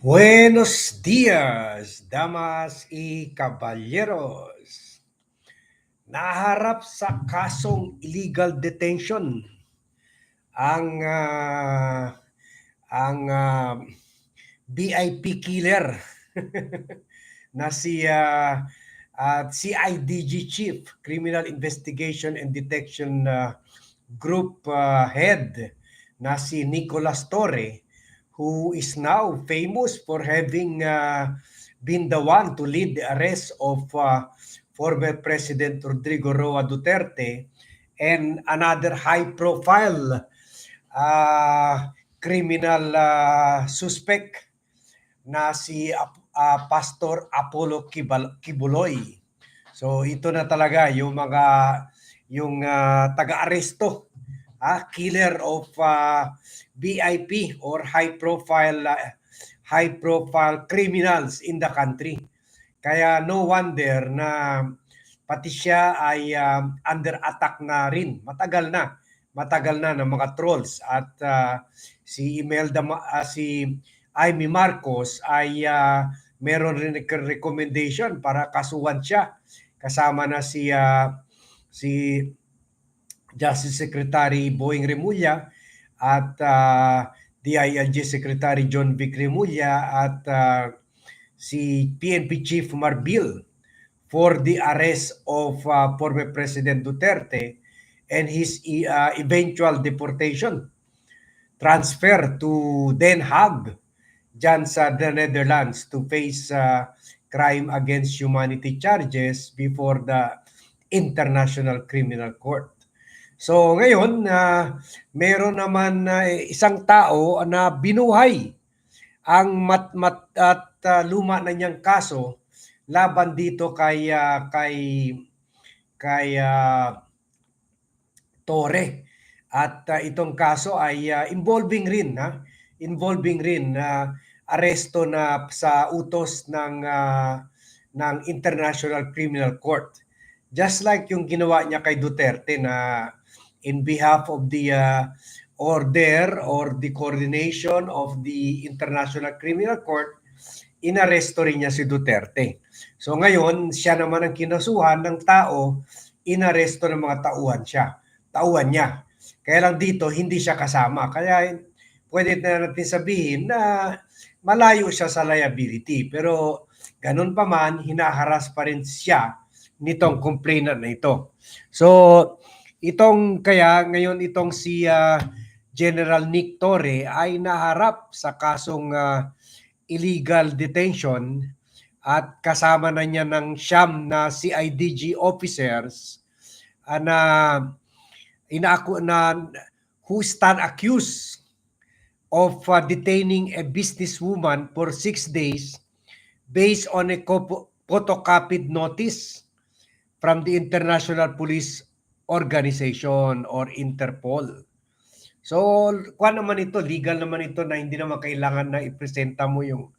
Buenos días, damas y caballeros. Naharap sa kasong illegal detention ang ah, ang ah, BIP killer na si ah, ah, CIDG Chief, Criminal Investigation and Detection ah, Group ah, Head na si Nicolas Torre who is now famous for having uh, been the one to lead the arrest of uh, former President Rodrigo Roa Duterte and another high-profile uh, criminal uh, suspect na si uh, Pastor Apollo Kibal- Kibuloy. So ito na talaga yung mga yung uh, taga-aresto, ah, killer of uh, BIP or high profile uh, high profile criminals in the country. Kaya no wonder na pati siya ay uh, under attack na rin. Matagal na. Matagal na ng mga trolls at uh, si Imelda uh, si Amy Marcos ay uh, meron rin recommendation para kasuhan siya kasama na si uh, si Justice Secretary Boying Remulla at uh, DILG Secretary John Vic Remulla at uh, si PNP Chief Marbil for the arrest of uh, former President Duterte and his uh, eventual deportation transfer to Den Haag dyan sa the Netherlands to face uh, crime against humanity charges before the International Criminal Court. So ngayon uh, meron naman uh, isang tao na binuhay ang mat, mat at uh, luma na niyang kaso laban dito kay uh, kay kay uh, Tore. At uh, itong kaso ay uh, involving rin ha, involving rin na uh, aresto na sa utos ng uh, ng International Criminal Court. Just like yung ginawa niya kay Duterte na in behalf of the uh, order or the coordination of the International Criminal Court, inaresto rin niya si Duterte. So ngayon, siya naman ang kinasuhan ng tao, inaresto ng mga tauhan siya, tauhan niya. Kaya lang dito, hindi siya kasama. Kaya pwede na natin sabihin na malayo siya sa liability. Pero ganun pa man, hinaharas pa rin siya nitong complainant na ito. So, Itong kaya ngayon itong si uh, General Nick Torre ay naharap sa kasong uh, illegal detention at kasama na niya ng siyam na CIDG officers uh, na inaako na who stand accused of uh, detaining a businesswoman for six days based on a photocopied notice from the International Police organization or Interpol. So, kuha naman ito, legal naman ito na hindi naman kailangan na ipresenta mo yung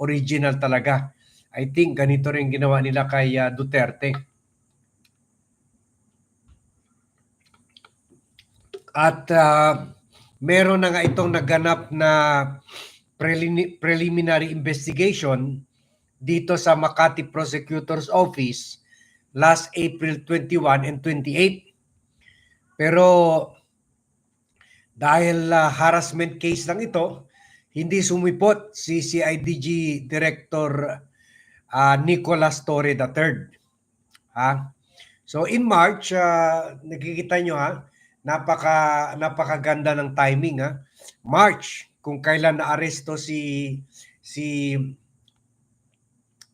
original talaga. I think ganito rin ginawa nila kay uh, Duterte. At uh, meron na nga itong naganap na preliminary investigation dito sa Makati Prosecutor's Office last April 21 and 28 pero dahil uh, harassment case lang ito, hindi sumipot si CIDG Director uh, Nicolas Torre III. Ha? So in March, uh, nakikita nyo ha, napaka napakaganda ng timing ha. March kung kailan naaresto si si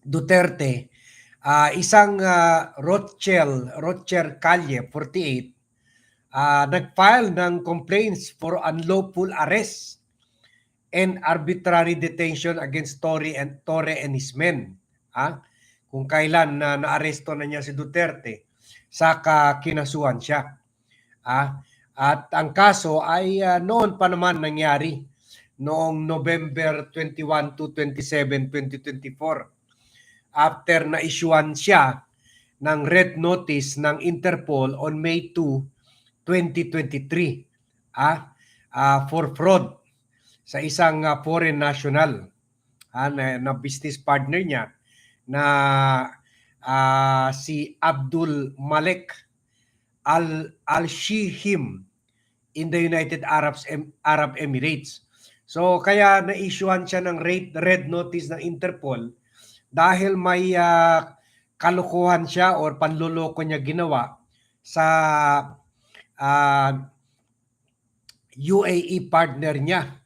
Duterte, uh, isang uh, Rothschild, Rothschild Calle 48 uh, nag-file ng complaints for unlawful arrest and arbitrary detention against Torre and Torre and his men. Ha? Kung kailan na naaresto na niya si Duterte, saka kinasuhan siya. Ha? At ang kaso ay uh, noon pa naman nangyari noong November 21 to 27, 2024 after na issuean siya ng red notice ng Interpol on May 2 2023 ah, uh, for fraud sa isang uh, foreign national ah, na, na business partner niya na ah, si Abdul Malik Al Al-Shihim in the United Arab Arab Emirates. So kaya na-issuean siya ng red, red notice ng Interpol dahil may ah, kalukuhan siya or panluloko niya ginawa sa ah, UAE partner niya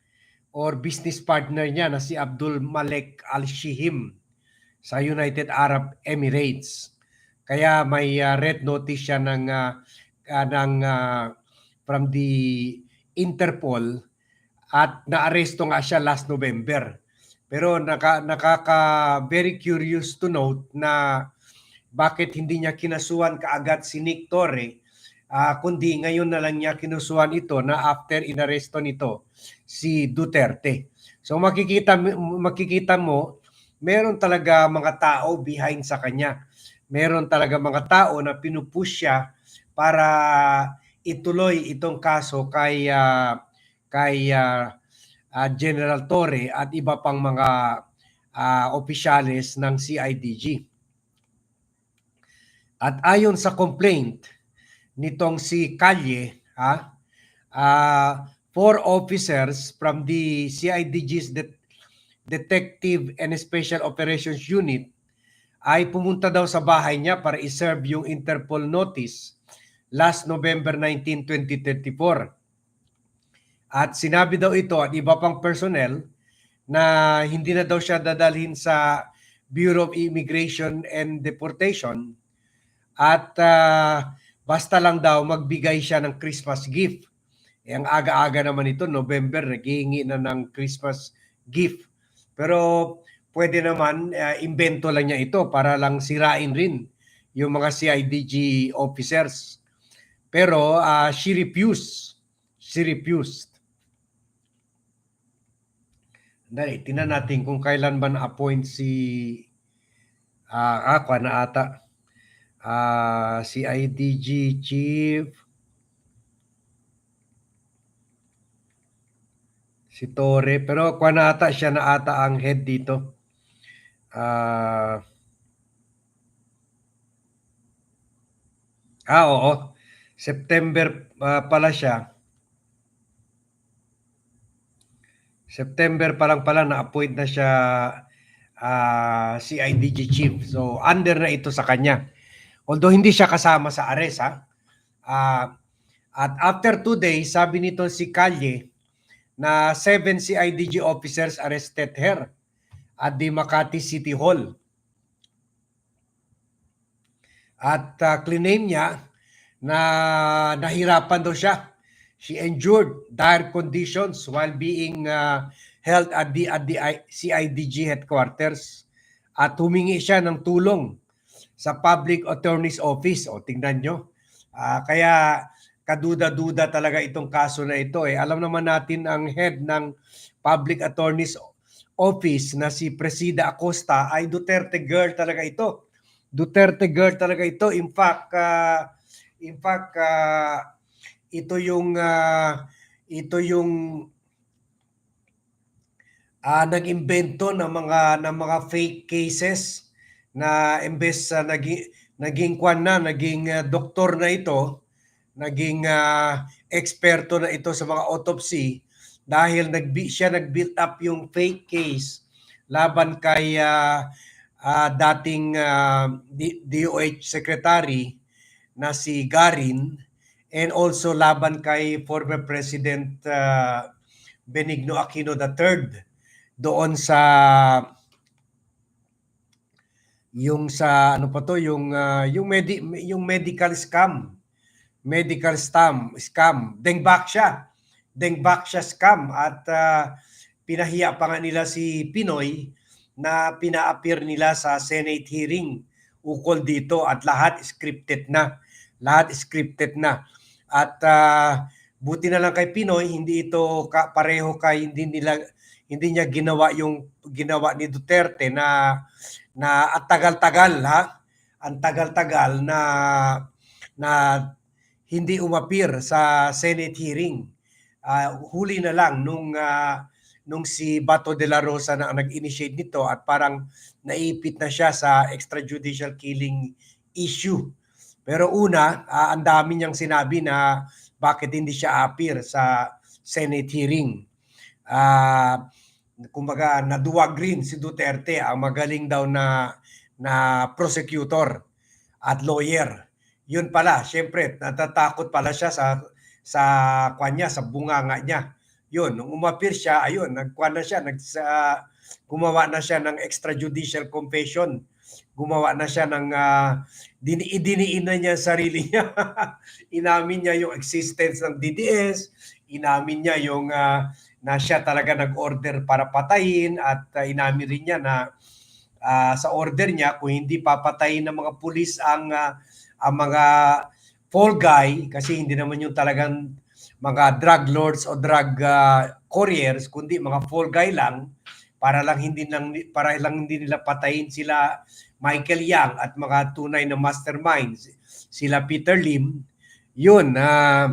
or business partner niya na si Abdul Malik Al-Shihim sa United Arab Emirates. Kaya may ah, red notice siya ng ah, ng ah, from the Interpol at naaresto nga siya last November. Pero naka, nakaka very curious to note na bakit hindi niya kinasuhan kaagad si Nick Torre ah, kundi ngayon na lang niya kinusuhan ito na after inaresto nito si Duterte. So makikita makikita mo meron talaga mga tao behind sa kanya. Meron talaga mga tao na pinupush siya para ituloy itong kaso kay ah, kay ah, ah, General Torre at iba pang mga ah, opisyales ng CIDG. At ayon sa complaint nitong si Kalye, ha, ah, four officers from the CIDG's Det- Detective and Special Operations Unit ay pumunta daw sa bahay niya para iserve yung Interpol notice last November 19, 2034. At sinabi daw ito at iba pang personnel na hindi na daw siya dadalhin sa Bureau of Immigration and Deportation at ah, basta lang daw magbigay siya ng Christmas gift. Eh, ang aga-aga naman ito, November, naghihingi na ng Christmas gift. Pero pwede naman, ah, invento lang niya ito para lang sirain rin yung mga CIDG officers. Pero ah, she refused. She refused. Dali, tingnan natin kung kailan ba na-appoint si ah, ako na ata. Ah, si IDG chief si Torre pero kwa na ata siya na ata ang head dito. Ah, ah oo. September ah, pala siya. September pa lang pala na-appoint na siya ah, si IDG chief. So under na ito sa kanya. Although hindi siya kasama sa arrest ha. Ah, at after two days, sabi nito si Kalye na seven CIDG officers arrested her at the Makati City Hall. At uh, claim niya na nahirapan daw siya. She endured dire conditions while being uh, held at the, at the CIDG headquarters at humingi siya ng tulong sa Public Attorney's Office. O tingnan nyo. Ah, kaya kaduda-duda talaga itong kaso na ito. Eh. Alam naman natin ang head ng Public Attorney's Office na si Presida Acosta ay Duterte girl talaga ito. Duterte girl talaga ito. In fact, ah, in fact ah, ito yung ah, ito yung ah, nag-imbento ng mga ng mga fake cases na imbes sa naging naging kwan na, naging ah, doktor na ito, naging ah, eksperto na ito sa mga autopsy dahil nag siya nag-build up yung fake case laban kay ah, ah, dating D- DOH secretary na si Garin and also laban kay former President ah, Benigno Aquino III doon sa yung sa ano pa to yung ah, yung medi, yung medical scam. Medical scam scam. Dengbak siya. Dengbak siya scam at ah, pinahiya pa nga nila si Pinoy na pina-appear nila sa Senate hearing. Ukol dito at lahat scripted na. Lahat scripted na. At ah, buti na lang kay Pinoy hindi ito ka, pareho kay hindi nila hindi niya ginawa yung ginawa ni Duterte na na at tagal-tagal ha ang tagal-tagal na na hindi umapir sa Senate hearing Ah, huli na lang nung ah, nung si Bato de la Rosa na ang nag-initiate nito at parang naipit na siya sa extrajudicial killing issue. Pero una, ah, ang dami niyang sinabi na bakit hindi siya appear sa Senate hearing. Ah, kumbaga naduwag rin si Duterte ang magaling daw na na prosecutor at lawyer. Yun pala, syempre natatakot pala siya sa sa kanya sa bunganga niya. Yun, nung umapir siya, ayun, nagkuha na siya, nag, sa, gumawa na siya ng extrajudicial confession. Gumawa na siya ng, uh, dini, na niya sarili niya. inamin niya yung existence ng DDS, inamin niya yung uh, na siya talaga nag-order para patayin at uh, inamin rin niya na uh, sa order niya kung hindi papatayin ng mga pulis ang uh, ang mga fall guy kasi hindi naman yung talagang mga drug lords o drug uh, couriers kundi mga fall guy lang para lang hindi lang para lang hindi nila patayin sila Michael Yang at mga tunay na masterminds. Sila Peter Lim. Yun na uh,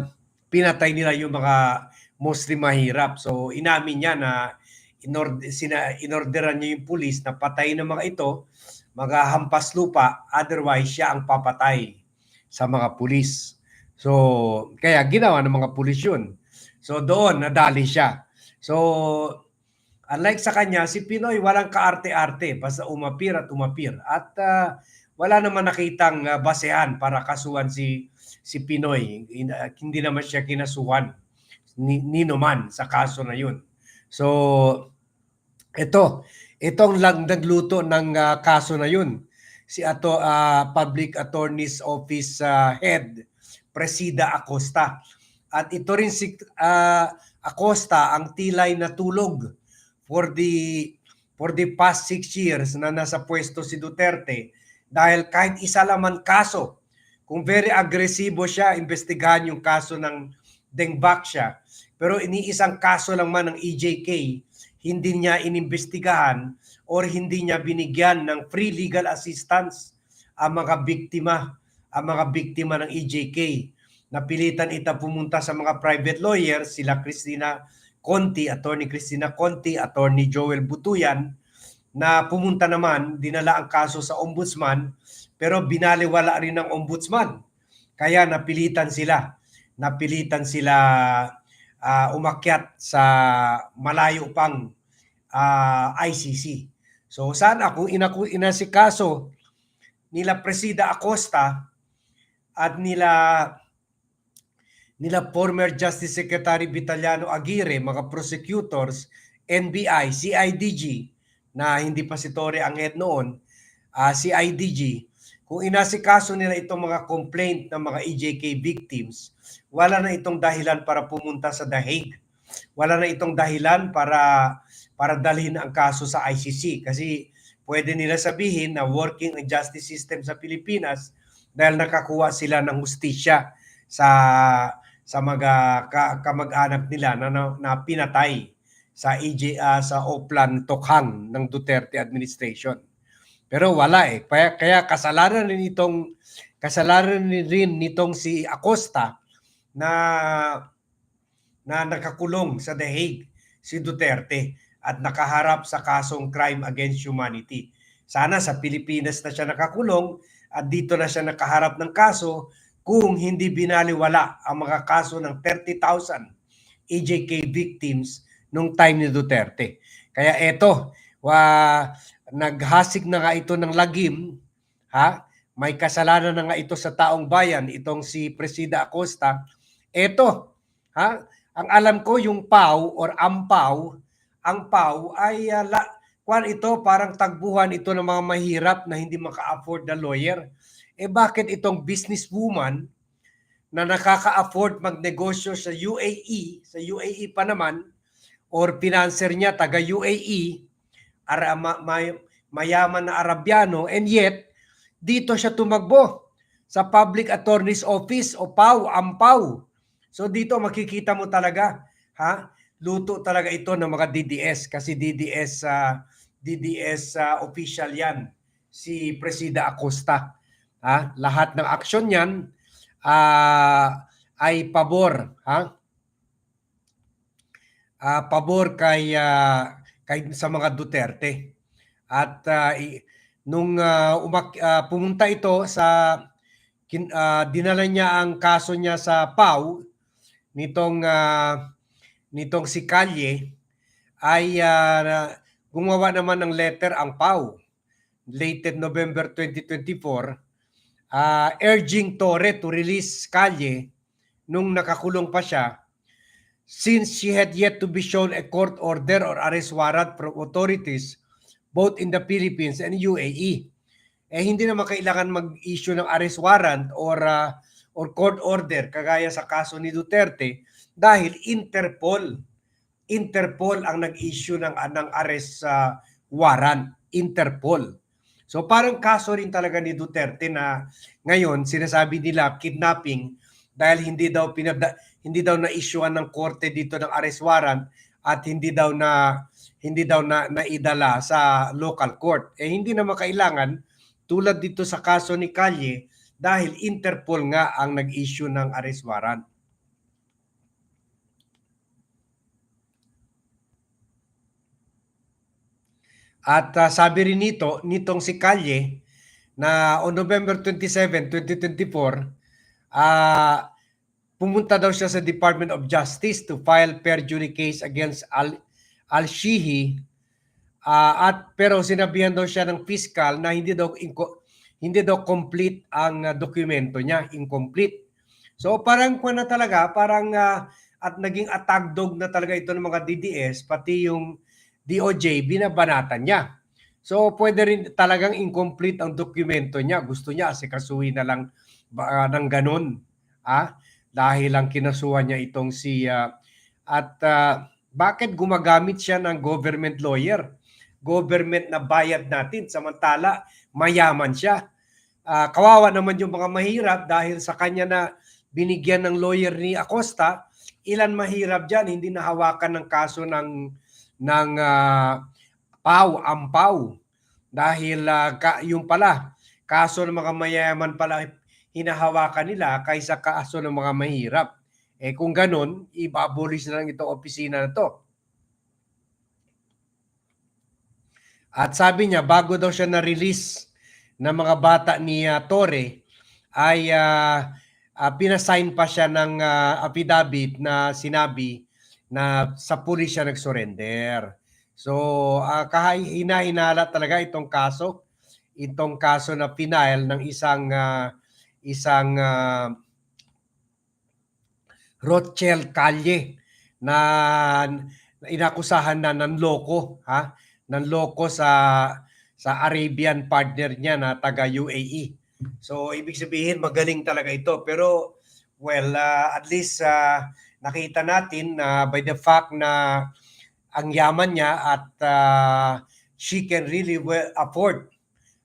pinatay nila yung mga mostly mahirap so inamin niya na inorder, sina, inorderan niya yung pulis na patayin ng mga ito mga hampas lupa otherwise siya ang papatay sa mga pulis. So, kaya ginawa ng mga pulis yun. So, doon nadali siya. So, unlike sa kanya, si Pinoy walang kaarte-arte, basta umapir at umapir. At uh, wala naman nakitang uh, basehan para kasuhan si si Pinoy. Hindi naman siya kinasuhan ni, nino man sa kaso na yun. So, ito, itong lang nagluto ng uh, kaso na yun si ato uh, Public Attorney's Office uh, Head Presida Acosta. At ito rin si uh, Acosta ang tilay na tulog for the for the past six years na nasa pwesto si Duterte dahil kahit isa laman kaso, kung very agresibo siya, investigahan yung kaso ng Dengbak siya. Pero iniisang kaso lang man ng EJK, hindi niya inimbestigahan or hindi niya binigyan ng free legal assistance ang mga biktima, ang mga biktima ng EJK. Napilitan ita pumunta sa mga private lawyers, sila Christina Conti, Attorney Christina Conti, Attorney Joel Butuyan, na pumunta naman, dinala ang kaso sa ombudsman, pero binaliwala rin ng ombudsman. Kaya napilitan sila, napilitan sila uh, umakyat sa malayo pang uh, ICC. So sana kung inaku, inasikaso nila Presida Acosta at nila nila former Justice Secretary Vitaliano Aguirre, mga prosecutors, NBI, CIDG, na hindi pa si Torre ang head noon, uh, CIDG, kung inasikaso nila itong mga complaint ng mga EJK victims, wala na itong dahilan para pumunta sa The Hague. Wala na itong dahilan para para dalhin ang kaso sa ICC kasi pwede nila sabihin na working ang justice system sa Pilipinas dahil nakakuha sila ng hustisya sa sa mga ka, kamag-anak nila na, na, na pinatay sa EJ uh, sa Oplan Tokhang ng Duterte administration. Pero wala eh. Kaya, kaya kasalanan rin itong kasalanan rin nitong si Acosta na na nakakulong sa The Hague si Duterte at nakaharap sa kasong crime against humanity. Sana sa Pilipinas na siya nakakulong at dito na siya nakaharap ng kaso kung hindi binaliwala ang mga kaso ng 30,000 EJK victims nung time ni Duterte. Kaya eto, wa, naghasig na nga ito ng lagim, ha? May kasalanan na nga ito sa taong bayan, itong si Presida Acosta. Eto, ha? Ang alam ko yung PAW or AMPAW, ang PAW ay uh, la, kwan ito parang tagbuhan ito ng mga mahirap na hindi maka-afford na lawyer. Eh bakit itong businesswoman na nakaka-afford magnegosyo sa UAE, sa UAE pa naman, or financer niya taga UAE, ara, ma, may, mayaman na Arabiano, and yet, dito siya tumagbo sa Public Attorney's Office o PAW, AMPAW. So dito makikita mo talaga, ha? luto talaga ito ng mga DDS kasi DDS uh, DDS uh, official 'yan si Presida Acosta. Ha? Lahat ng aksyon niyan uh, ay pabor, ha? ah, pabor kay ah, kay sa mga Duterte. At ah, i- nung ah, umak- ah, pumunta ito sa kin, ah, dinala niya ang kaso niya sa PAW nitong ah, nitong si Kalye ay ah, gumawa naman ng letter ang PAW dated November 2024 ah, urging Torre to release Kalye nung nakakulong pa siya since she had yet to be shown a court order or arrest warrant from authorities both in the Philippines and UAE. Eh hindi naman kailangan mag-issue ng arrest warrant or ah, or court order kagaya sa kaso ni Duterte dahil Interpol Interpol ang nag-issue ng ng arrest sa warrant, Interpol. So parang kaso rin talaga ni Duterte na ngayon sinasabi nila kidnapping dahil hindi daw pinada, hindi daw na-issuean ng korte dito ng arrest warrant at hindi daw na hindi daw na naidala sa local court. Eh hindi naman kailangan tulad dito sa kaso ni Kalye dahil Interpol nga ang nag-issue ng arrest warrant. At ah, sabi rin nito, nitong si Kalye, na on November 27, 2024, ah pumunta daw siya sa Department of Justice to file perjury case against Al Al-Shihi ah, at pero sinabihan daw siya ng fiscal na hindi daw inco- hindi daw complete ang ah, dokumento niya, incomplete. So parang kuwan na talaga, parang ah, at naging attack dog na talaga ito ng mga DDS pati yung DOJ binabanatan niya. So pwede rin talagang incomplete ang dokumento niya. Gusto niya asikasuhin na lang ba, ng ganun. Ah? Dahil lang kinasuhan niya itong si ah, at ah, bakit gumagamit siya ng government lawyer? Government na bayad natin samantala mayaman siya. Ah, kawawa naman yung mga mahirap dahil sa kanya na binigyan ng lawyer ni Acosta, ilan mahirap diyan hindi nahawakan ng kaso ng ng ah, PAW, ampaw. Dahil ah, ka, yung pala, kaso ng mga mayayaman pala hinahawakan nila kaysa kaso ng mga mahirap. Eh kung ganun, i-abolish na lang itong opisina na to. At sabi niya, bago daw siya na-release ng mga bata ni ah, Torre, ay ah, ah, pinasign pa siya ng ah, affidavit na sinabi na sa pulis siya nag-surrender. So, uh, hinahinala talaga itong kaso, itong kaso na final ng isang ah, isang ah, Rothschild Calle na inakusahan na ng loko, ha? Ng loko sa sa Arabian partner niya na taga UAE. So, ibig sabihin magaling talaga ito. Pero well, ah, at least ah, nakita natin na by the fact na ang yaman niya at ah, she can really well afford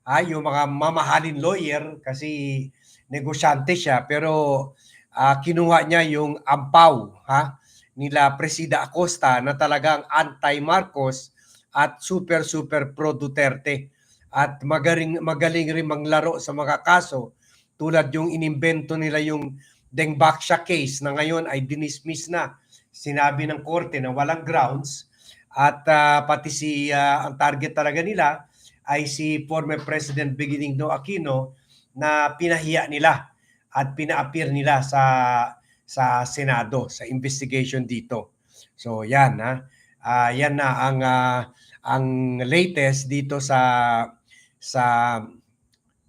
ah, yung mga mamahalin lawyer kasi negosyante siya pero ah, kinuha niya yung ampaw ha nila Presida Acosta na talagang anti-Marcos at super super pro Duterte at magaling magaling rin manglaro sa mga kaso tulad yung inimbento nila yung Dengbaksha case na ngayon ay dinismiss na. Sinabi ng korte na walang grounds at ah, pati si ah, ang target talaga nila ay si former President Benigno Aquino na pinahiya nila at pina-appear nila sa sa Senado sa investigation dito. So yan ha. Ah, yan na ang ah, ang latest dito sa sa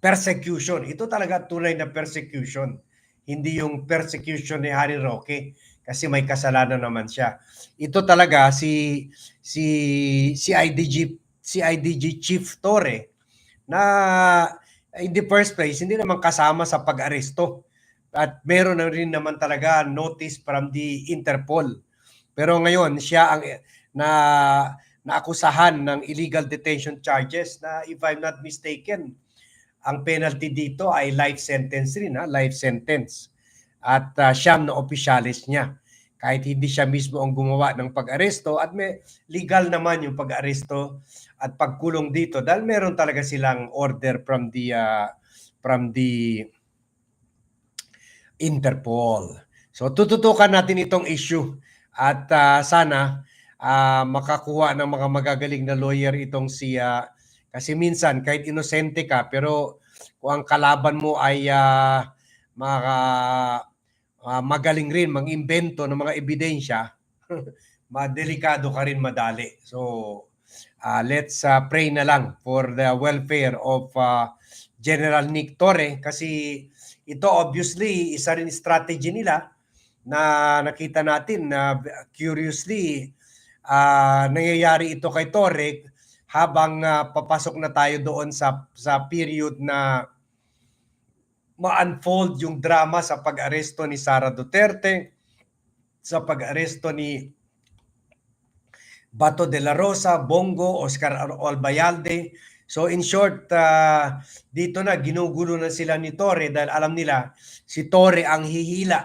persecution. Ito talaga tunay na persecution. Hindi yung persecution ni Harry Roque kasi may kasalanan naman siya. Ito talaga si si si IDG si IDG Chief Torre na in the first place hindi naman kasama sa pag-aresto at meron na rin naman talaga notice from the Interpol. Pero ngayon siya ang na naakusahan ng illegal detention charges na if I'm not mistaken ang penalty dito ay life sentence rin ha, life sentence. At uh, siyam na opisyalis niya kahit hindi siya mismo ang gumawa ng pag-aresto at may legal naman yung pag-aresto at pagkulong dito dahil meron talaga silang order from the uh, from the Interpol. So tututukan natin itong issue at uh, sana ah, makakuha ng mga magagaling na lawyer itong si ah, kasi minsan kahit inosente ka pero kung ang kalaban mo ay ah, mga ah, magaling rin mag-imbento ng mga ebidensya, madelikado ka rin madali. So ah, let's ah, pray na lang for the welfare of ah, General Nick Torre kasi ito obviously isa rin strategy nila na nakita natin na curiously ah, nangyayari ito kay Torre habang ah, papasok na tayo doon sa sa period na ma-unfold yung drama sa pag-aresto ni Sara Duterte, sa pag-aresto ni Bato de la Rosa, Bongo, Oscar Albayalde. So in short, ah, dito na ginugulo na sila ni Torre dahil alam nila si Torre ang hihila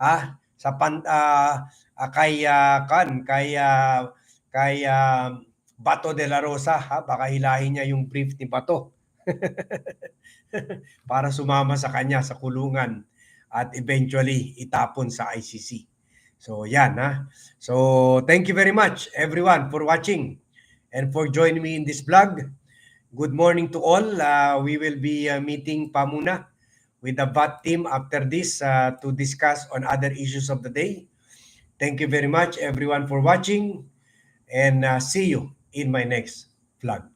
ha sa pan ah, ah, kay ah, kan kay ah, kay ah, Bato de la Rosa ha baka hilahin niya yung brief ni Bato para sumama sa kanya sa kulungan at eventually itapon sa ICC. So yan ha. So thank you very much everyone for watching and for joining me in this vlog. Good morning to all. Uh, we will be uh, meeting pa muna with the VAT team after this uh, to discuss on other issues of the day. Thank you very much everyone for watching and uh, see you in my next vlog.